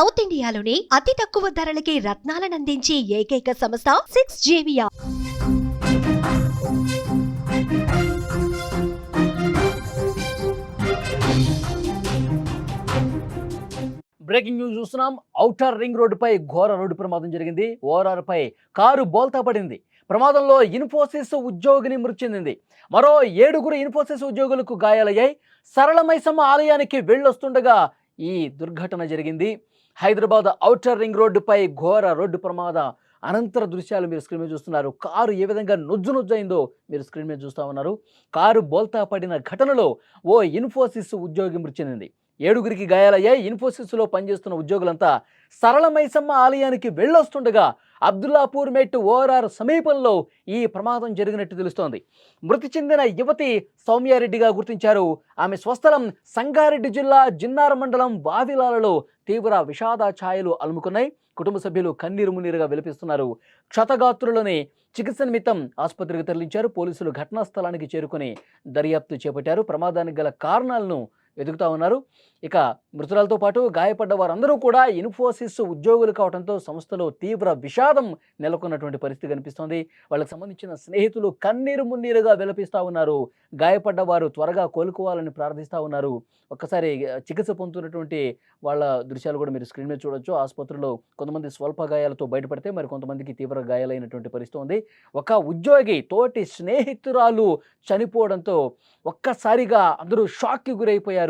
South ఇండియాలోని అతి తక్కువ ధరలకి రత్నాలనందించే ఏకైక సంస్థ సిక్స్ జేవియా బ్రేకింగ్ న్యూస్ చూస్తున్నాం. ఔటర్ రింగ్ రోడ్డుపై ఘోర రోడ్డు ప్రమాదం జరిగింది. ఓఆర్ఆర్ పై కారు బోల్తా పడింది. ప్రమాదంలో ఇన్ఫోసిస్ ఉద్యోగిని మృతి చెందింది మరో ఏడుగురు ఇన్ఫోసిస్ ఉద్యోగులకు గాయాలయ్యాయి. సరళమైసమ్మ ఆలయానికి వెళ్ళొస్తుండగా ఈ దుర్ఘటన జరిగింది. హైదరాబాద్ ఔటర్ రింగ్ రోడ్డుపై ఘోర రోడ్డు ప్రమాద. అనంతర దృశ్యాలు మీరు స్క్రీన్ మీద చూస్తున్నారు. కారు ఏ విధంగా నుజ్జు నుజ్జైందో మీరు స్క్రీన్ మీద చూస్తూ ఉన్నారు. కారు బోల్తా పడిన ఘటనలో ఓ ఇన్ఫోసిస్ ఉద్యోగి మృతి చెందింది. ఏడుగురికి గాయాలయ్యాయి. ఇన్ఫోసిస్లో పనిచేస్తున్న ఉద్యోగులంతా సరళమైసమ్మ ఆలయానికి వెళ్ళొస్తుండగా అబ్దుల్లాపూర్ మెట్ ఓఆర్ఆర్ సమీపంలో ఈ ప్రమాదం జరిగినట్టు తెలుస్తోంది. మృతి చెందిన యువతి సౌమ్యారెడ్డిగా గుర్తించారు. ఆమె స్వస్థలం సంగారెడ్డి జిల్లా జిన్నార మండలం వావిలాలలో తీవ్ర విషాద ఛాయలు అలుముకున్నాయి. కుటుంబ సభ్యులు కన్నీరు మున్నీరుగా విలపిస్తున్నారు. క్షతగాత్రులని చికిత్స నిమిత్తం ఆసుపత్రికి తరలించారు. పోలీసులు ఘటనా స్థలానికి చేరుకుని దర్యాప్తు చేపట్టారు. ప్రమాదానికి గల కారణాలను వెతుకుతా ఉన్నారు. ఇక మృతురాలతో పాటు గాయపడ్డ వారందరూ కూడా ఇన్ఫోసిస్ ఉద్యోగులు కావడంతో సంస్థలో తీవ్ర విషాదం నెలకొన్నటువంటి పరిస్థితి కనిపిస్తోంది. వాళ్ళకి సంబంధించిన స్నేహితులు కన్నీరు మున్నీరుగా విలపిస్తూ ఉన్నారు. గాయపడ్డ వారు త్వరగా కోలుకోవాలని ప్రార్థిస్తూ ఉన్నారు. ఒక్కసారి చికిత్స పొందుతున్నటువంటి వాళ్ళ దృశ్యాలు కూడా మీరు స్క్రీన్ మీద చూడొచ్చు. ఆసుపత్రిలో కొంతమంది స్వల్ప గాయాలతో బయటపడితే మరి కొంతమందికి తీవ్ర గాయాలైనటువంటి పరిస్థితి ఉంది. ఒక ఉద్యోగి తోటి స్నేహితురాలు చనిపోవడంతో ఒక్కసారిగా అందరూ షాక్కి గురైపోయారు.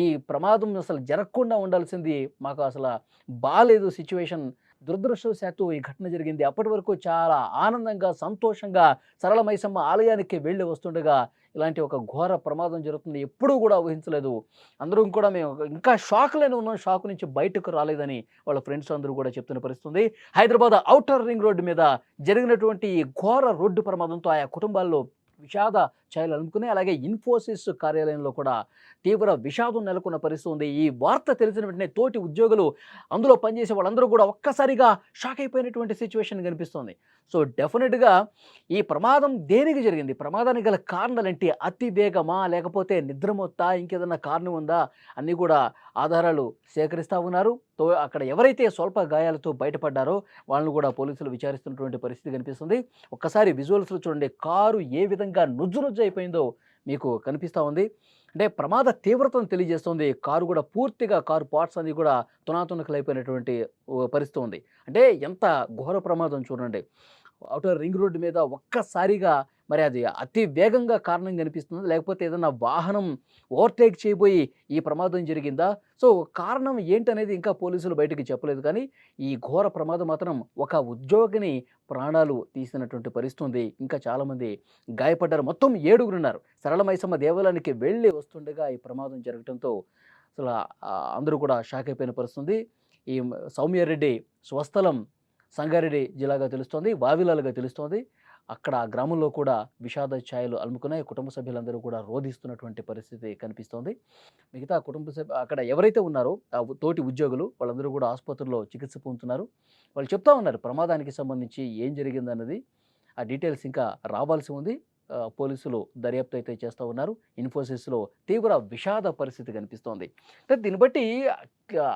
ఈ ప్రమాదం అసలు జరగకుండా ఉండాల్సింది మాకు అసలు బాగాలేదు సిచ్యువేషన్ దురదృష్టవశాత్తు ఈ ఘటన జరిగింది. అప్పటి వరకు చాలా ఆనందంగా సంతోషంగా సరళమైసమ్మ ఆలయానికి వెళ్ళి వస్తుండగా ఇలాంటి ఒక ఘోర ప్రమాదం జరుగుతుంది. ఎప్పుడూ కూడా ఊహించలేదు. అందరం కూడా మేము ఇంకా షాక్లోనే ఉన్నాం. షాక్ నుంచి బయటకు రాలేదని వాళ్ళ ఫ్రెండ్స్ అందరూ కూడా చెప్తున్న పరిస్థితుంది. హైదరాబాద్ అవుటర్ రింగ్ రోడ్డు మీద జరిగినటువంటి ఈ ఘోర రోడ్డు ప్రమాదంతో ఆయా కుటుంబాల్లో విషాద ఛాయలు అనుకుని అలాగే ఇన్ఫోసిస్ కార్యాలయంలో కూడా తీవ్ర విషాదం నెలకొన్న పరిస్థితి ఉంది. ఈ వార్త తెలిసిన వెంటనే తోటి ఉద్యోగులు అందులో పనిచేసే వాళ్ళందరూ కూడా ఒక్కసారిగా షాక్ అయిపోయినటువంటి సిచ్యువేషన్ కనిపిస్తుంది. సో డెఫినెట్గా ఈ ప్రమాదం దేనికి జరిగింది? ప్రమాదానికి గల కారణాలేంటి? అతి వేగమా? లేకపోతే నిద్రమొత్తా ఇంకేదన్నా కారణం ఉందా? అన్నీ కూడా ఆధారాలు సేకరిస్తూ ఉన్నారు. తో అక్కడ ఎవరైతే స్వల్ప గాయాలతో బయటపడ్డారో వాళ్ళని కూడా పోలీసులు విచారిస్తున్నటువంటి పరిస్థితి కనిపిస్తుంది. ఒక్కసారి విజువల్స్లో చూడండి. కారు ఏ విధంగా నుజ్జు నుజ్జు అయిపోయిందో మీకు కనిపిస్తూ ఉంది. అంటే ప్రమాద తీవ్రతను తెలియజేస్తుంది. కారు కూడా పూర్తిగా కారు పార్ట్స్ అన్ని కూడా తునాతునకలైపోయినటువంటి పరిస్థితి ఉంది. అంటే ఎంత ఘోర ప్రమాదం చూడండి. అవుటర్ రింగ్ రోడ్డు మీద ఒక్కసారిగా మరి అది అతి వేగంగా కారణం కనిపిస్తుంది. లేకపోతే ఏదైనా వాహనం ఓవర్టేక్ చేయబోయి ఈ ప్రమాదం జరిగిందా? సో కారణం ఏంటనేది ఇంకా పోలీసులు బయటకు చెప్పలేదు. కానీ ఈ ఘోర ప్రమాదం మాత్రం ఒక ఉద్యోగిని ప్రాణాలు తీసినటువంటి పరిస్థితుంది. ఇంకా చాలామంది గాయపడ్డారు. మొత్తం ఏడుగురున్నారు సరళమైసమ్మ దేవాలయానికి వెళ్ళి వస్తుండగా ఈ ప్రమాదం జరగడంతో అసలు అందరూ కూడా షాక్ అయిపోయిన పరిస్థితుంది. ఈ సౌమ్యారెడ్డి స్వస్థలం సంగారెడ్డి జిల్లాగా తెలుస్తోంది వావిలాలుగా తెలుస్తోంది. అక్కడ ఆ గ్రామంలో కూడా విషాద ఛాయలు అలుముకున్నాయి. కుటుంబ సభ్యులందరూ కూడా రోధిస్తున్నటువంటి పరిస్థితి కనిపిస్తోంది. మిగతా కుటుంబ సభ్యు అక్కడ ఎవరైతే ఉన్నారో ఆ తోటి ఉద్యోగులు వాళ్ళందరూ కూడా ఆసుపత్రిలో చికిత్స పొందుతున్నారు. వాళ్ళు చెప్తా ఉన్నారు ప్రమాదానికి సంబంధించి ఏం జరిగిందన్నది. ఆ డీటెయిల్స్ ఇంకా రావాల్సి ఉంది. పోలీసులు దర్యాప్తు అయితే చేస్తూ ఉన్నారు. ఇన్ఫోసిస్లో తీవ్ర విషాద పరిస్థితి కనిపిస్తోంది. దీన్ని బట్టి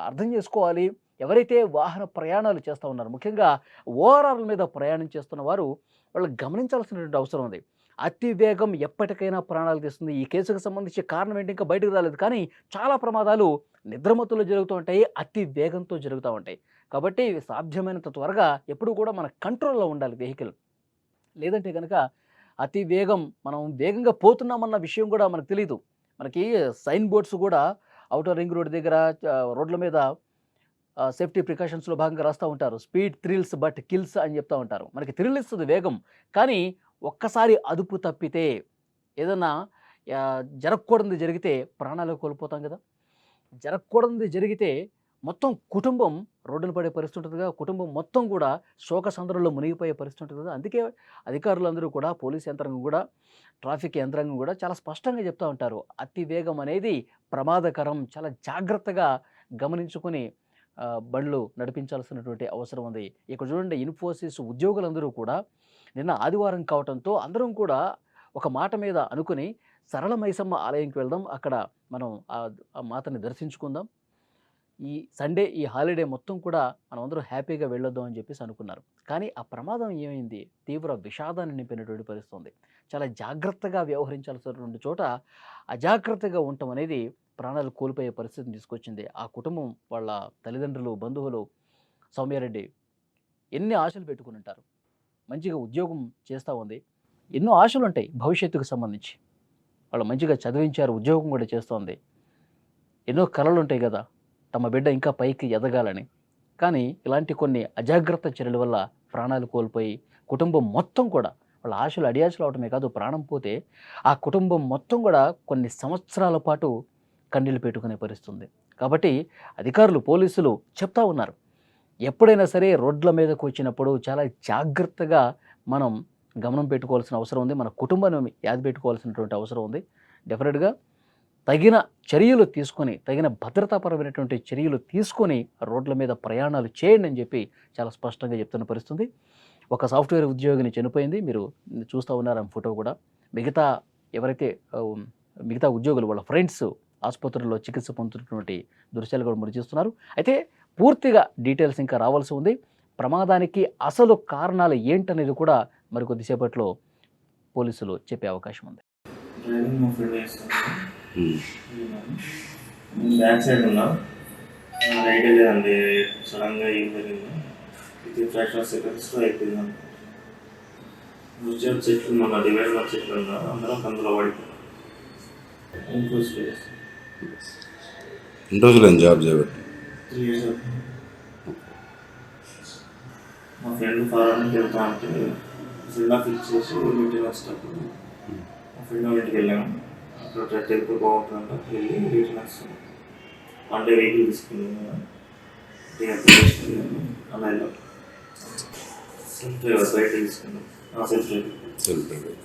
అర్థం చేసుకోవాలి. ఎవరైతే వాహన ప్రయాణాలు చేస్తూ ఉన్నారు ముఖ్యంగా ఓఆర్ఆర్ల మీద ప్రయాణం చేస్తున్న వారు వాళ్ళు గమనించాల్సినటువంటి అవసరం ఉంది. అతి వేగం ఎప్పటికైనా ప్రాణాలు తీస్తుంది. ఈ కేసుకు సంబంధించి కారణం ఏంటి? ఇంకా బయటకు రాలేదు. కానీ చాలా ప్రమాదాలు నిద్రమత్తులో జరుగుతూ ఉంటాయి అతి వేగంతో జరుగుతూ ఉంటాయి. కాబట్టి సాధ్యమైనంత త్వరగా ఎప్పుడు కూడా మన కంట్రోల్లో ఉండాలి వెహికల్. లేదంటే కనుక అతి వేగం మనం వేగంగా పోతున్నామన్న విషయం కూడా మనకు తెలియదు మనకి సైన్ బోర్డ్స్ కూడా అవుటర్ రింగ్ రోడ్ దగ్గర రోడ్ల మీద సేఫ్టీ ప్రికాషన్స్లో భాగంగా రాస్తూ ఉంటారు. స్పీడ్ థ్రిల్స్ బట్ కిల్స్ అని చెప్తూ ఉంటారు. మనకి థ్రిల్ ఇస్తుంది వేగం. కానీ ఒక్కసారి అదుపు తప్పితే ఏదన్నా ఆ, జరగకూడనిది జరిగితే ప్రాణాలు కోల్పోతాం కదా. జరగకూడనిది జరిగితే మొత్తం కుటుంబం రోడ్డున పడే పరిస్థితి ఉంటుందిగా కుటుంబం మొత్తం కూడా శోక సందర్భంలో మునిగిపోయే పరిస్థితి ఉంటుంది కదా. అందుకే అధికారులందరూ కూడా పోలీస్ యంత్రాంగం కూడా ట్రాఫిక్ యంత్రాంగం కూడా చాలా స్పష్టంగా చెప్తూ ఉంటారు. అతి వేగం అనేది ప్రమాదకరం. చాలా జాగ్రత్తగా గమనించుకొని బండ్లు నడిపించాల్సినటువంటి అవసరం ఉంది. ఇక్కడ చూడండి ఇన్ఫోసిస్ ఉద్యోగులందరూ కూడా నిన్న ఆదివారం కావడంతో అందరం కూడా ఒక మాట మీద అనుకుని సరళ మైసమ్మ ఆలయంకి వెళ్దాం. అక్కడ మనం ఆ మాతని దర్శించుకుందాం. ఈ సండే ఈ హాలిడే మొత్తం కూడా మనమందరం హ్యాపీగా వెళ్ళొద్దాం అని చెప్పేసి అనుకున్నారు. కానీ ఆ ప్రమాదం ఏమైంది? తీవ్ర విషాదాన్ని నింపినటువంటి పరిస్థితి ఉంది. చాలా జాగ్రత్తగా వ్యవహరించాల్సినటువంటి చోట అజాగ్రత్తగా ఉండటం అనేది ప్రాణాలు కోల్పోయే పరిస్థితిని తీసుకొచ్చింది. ఆ కుటుంబం వాళ్ళ తల్లిదండ్రులు బంధువులు సౌమ్యారెడ్డి ఎన్ని ఆశలు పెట్టుకుని ఉంటారు మంచిగా ఉద్యోగం చేస్తూ ఉంది. ఎన్నో ఆశలు ఉంటాయి భవిష్యత్తుకు సంబంధించి. వాళ్ళు మంచిగా చదివించారు ఉద్యోగం కూడా చేస్తుంది ఎన్నో కళలు ఉంటాయి కదా తమ బిడ్డ ఇంకా పైకి ఎదగాలని. కానీ ఇలాంటి కొన్ని అజాగ్రత్త చర్యల వల్ల ప్రాణాలు కోల్పోయి కుటుంబం మొత్తం కూడా వాళ్ళ ఆశలు అడియాశలు అవటమే కాదు ప్రాణం పోతే ఆ కుటుంబం మొత్తం కూడా కొన్ని సంవత్సరాల పాటు కన్నీళ్ళు పెట్టుకునే పరిస్థితి ఉంది కాబట్టి అధికారులు పోలీసులు చెప్తా ఉన్నారు. ఎప్పుడైనా సరే రోడ్ల మీదకు వచ్చినప్పుడు చాలా జాగ్రత్తగా మనం గమనం పెట్టుకోవాల్సిన అవసరం ఉంది. మన కుటుంబాన్ని యాది పెట్టుకోవాల్సినటువంటి అవసరం ఉంది. డెఫినెట్గా తగిన చర్యలు తీసుకొని తగిన భద్రతాపరమైనటువంటి చర్యలు తీసుకొని రోడ్ల మీద ప్రయాణాలు చేయండి అని చెప్పి చాలా స్పష్టంగా చెప్తున్న పరిస్థితుంది. ఒక సాఫ్ట్వేర్ ఉద్యోగిని చనిపోయింది. మీరు చూస్తూ ఉన్నారు ఆ ఫోటో కూడా. మిగతా ఎవరైతే మిగతా ఉద్యోగులు వాళ్ళ ఫ్రెండ్స్ ఆసుపత్రుల్లో చికిత్స పొందుతున్నటువంటి దృశ్యాలు కూడా మరి చూస్తున్నారు. అయితే పూర్తిగా డీటెయిల్స్ ఇంకా రావాల్సి ఉంది. ప్రమాదానికి అసలు కారణాలు ఏంటనేది కూడా మరి కొద్దిసేపట్లో పోలీసులు చెప్పే అవకాశం ఉంది. డ్రైవింగ్ మా ఫ్రెండ్ చేస్తాను బ్యాక్ సైడ్ ఉన్నా. రైట్ లేదండి సడన్గా ఏం జరిగింది. ఇది ఫ్రాక్షన్ సెకండ్స్లో అయిపోయింది. రుజర్ చెట్లు మన డివైడర్ చెట్లు ఉన్నా అందరం కందులో పడిపోయినాం ఇంకో స్పేస్ ఎన్ని రోజులు ఏం జాబ్ చేయబట్టి? మా ఫ్రెండ్ ఫారెన్కి వెళ్తా అంటే జిల్లా ఫిక్స్ చేసి మీటింగ్ వచ్చేటప్పుడు మా ఫ్రెండ్ ఇంటికి వెళ్ళాము అక్కడ టెంపుల్ బాగుంటుందంట. వెళ్ళి రిటర్న్ వస్తాం. వన్ డే వెహికల్ తీసుకున్నాము. అలా వెళ్ళాం సెల్ఫ్ డ్రైవర్ బయట తీసుకున్నాం. Self driver. Self vehicle